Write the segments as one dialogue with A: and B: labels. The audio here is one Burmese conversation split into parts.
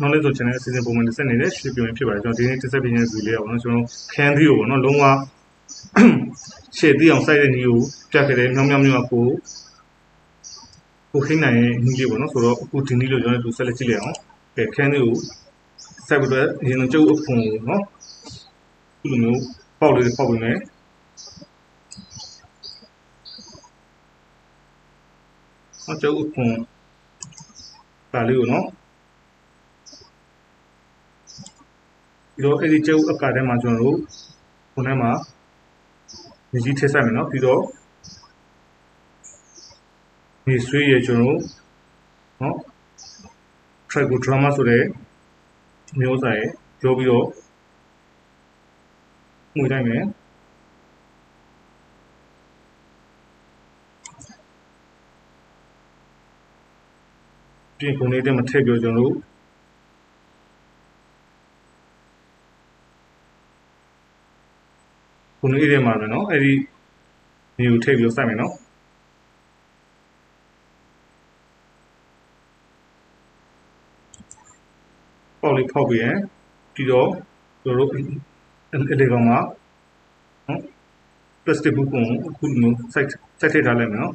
A: knowledge ဆို channel အစီအစဉ်ပုံမှန်တက်ဆက်နေတဲ့ရှင်းပြဝင်ဖြစ်ပါတယ်ကျွန်တော်ဒီနေ့တက်ဆက်ပြနေတဲ့ဗီဒီယိုလေးကတော့ကျွန်တော်ခန်းသီးကိုပေါ့နော်လုံးဝရှေ့သီးအောင်စိုက်တဲ့နည်းကိုပြခဲ့တယ်မြောင်မြောင်မြောင်ကိုကိုခိနိုင်ရဲ့နည်းလေးပေါ့နော်ဆိုတော့အခုဒီနည်းလို့ကျွန်တော်တို့ဆက်လက်ကြည့်လိုက်အောင်ကဲခန်းသီးကိုစိုက်ပြီးတော့အရင်ကကျုပ်အဖွန်ကိုနော်ဒီလိုမျိုးပေါက်လေးပေါက်ပြီးမယ်အကျုပ်အဖွန်ဒါလေးကိုနော် ပြီးတော့အဲ့ဒီကျုပ်အကထဲမှာကျွန်တော်တို့ခုနကမှာမြေကြီးထည့်ဆိုင်မယ်နော်ပြီးတော့မြေဆွေးရကျွန်တော်တို့နော် trichodrama ဆိုတဲ့မျိုးစာရဲ့ပြောပြီးတော့မှုတိုင်းမယ်ပြင်ကုန်လေးတက်မထည့်ပြောကျွန်တော်တို့ ခုနည်းထဲမှာပဲနော်အဲ့ဒီနေကိုထည့်ပြီးတော့စိုက်မယ်နော်ပေါက်လေးဖောက်ပြီးရပြီးတော့တို့တို့အဲ့ဒီကောင်ကနော် plastic ဘူးကိုအခုမျိုးစိုက်စိုက်ထည့်ထားလိုက်မယ်နော်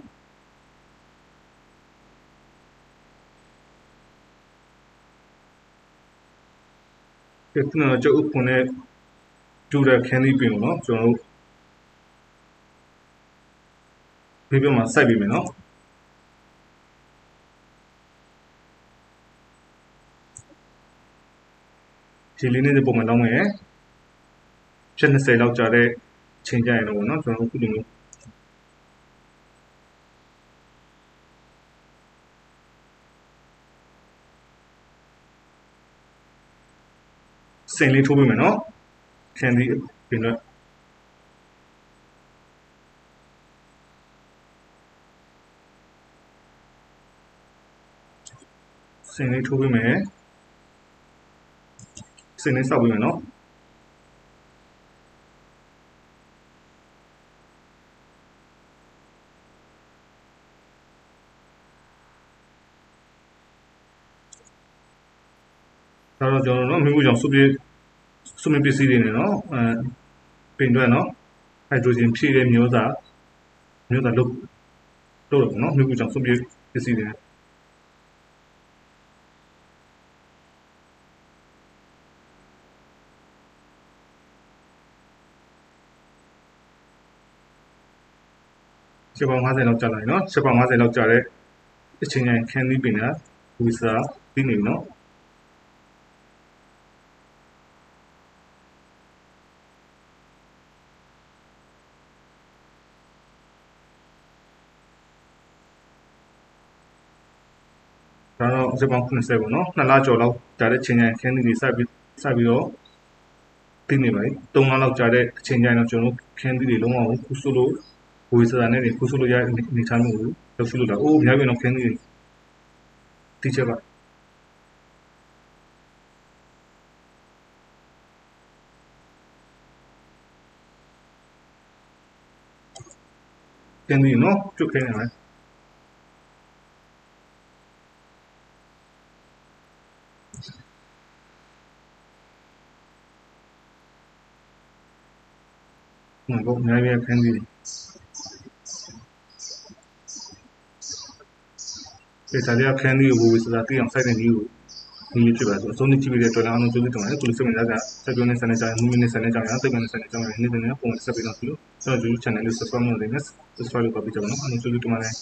A: ကျွန်တော်ကျုပ်ခုနဲ့ ဒူရခန်းလေးပြင်လို့နော်ကျွန်တော်တို့ဒီပြမှာစိုက်ပြီးမယ်နော်ဒီလေးနဲ့ပုံမှန်တော့မယ်ဖြစ်20လောက်ကြာတဲ့ချိန်ကြရင်တော့ဗောနော်ကျွန်တော်တို့ခုလိုမျိုးစိန်လေးထိုးပေးမယ်နော် ခန်းဒီပြင်တော့စိန်လေးထိုးပေးမယ်စင်းလေးစောက်ပေးမယ်နော်ဒါတော့ကျွန်တော်တို့နော်မိမှုကြောင့်စုပြ စုမပစ္စည်းတွေနေနော်အဲပင်တွက်နော်ဟိုက်ဒရိုဂျင်ဖြည့်တဲ့မျိုးသားမျိုးသားလို့လို့နော်မိမှုကြောင့်စုပြပစ္စည်းတွေချက်ပေါင်း50လောက်ကြာလာပြီနော်ချက်ပေါင်း50လောက်ကြာတဲ့အချိန်တိုင်းခန်းသီးပင်ကဝီစာပြီးနေပြီနော် ဒါတော့ချက်ပေါင်း90ပေါ့နော်နှစ်လကျော်လောက်ကြာတဲ့ချိန်တိုင်းခန်းသီးတွေစပြီးစပြီးတော့ပြီးနေပါပြီ3လလောက်ကြာတဲ့အချိန်တိုင်းတော့ကျွန်တော်တို့ခန်းသီးတွေလုံးဝခုဆိုလို့ဝေစာနဲ့နေခုဆိုလို့ရနေထားမှုကိုလုပ်ရှိလို့တာအိုးအများကြီးတော့ခင်းနေတိချက်ပါခင်းနေနော်ကျုပ်ခင်းနေတယ် ဟုတ်ကောအများကြီးခင်းနေတယ်ဒီစားရခန်းလေးကိုဝေဆိုတာတိအောင်စိုက်တဲ့နည်းကိုနည်းဖြစ်ပါဆိုအဆုံးနဲ့ကြည့်ပြီးတဲ့တော်လာအောင်ကျိုးလေးတောင်းတယ်သူစမင်းသားကစက်ပြုံးနဲ့ဆန်နေကြမှုမင်းနဲ့ဆန်နေကြရအောင်တိတ်ကနေဆန်နေကြရနေ့တည်းနဲ့ပုံစံဆက်ပြီးတော့သူတို့ကျွန်တော် YouTube channel လေး subscribe လုပ်နေတယ် subscribe လုပ်ပါပြီးကြပါနော်အဲ့ဒါကျိုးလေးတောင်းတယ်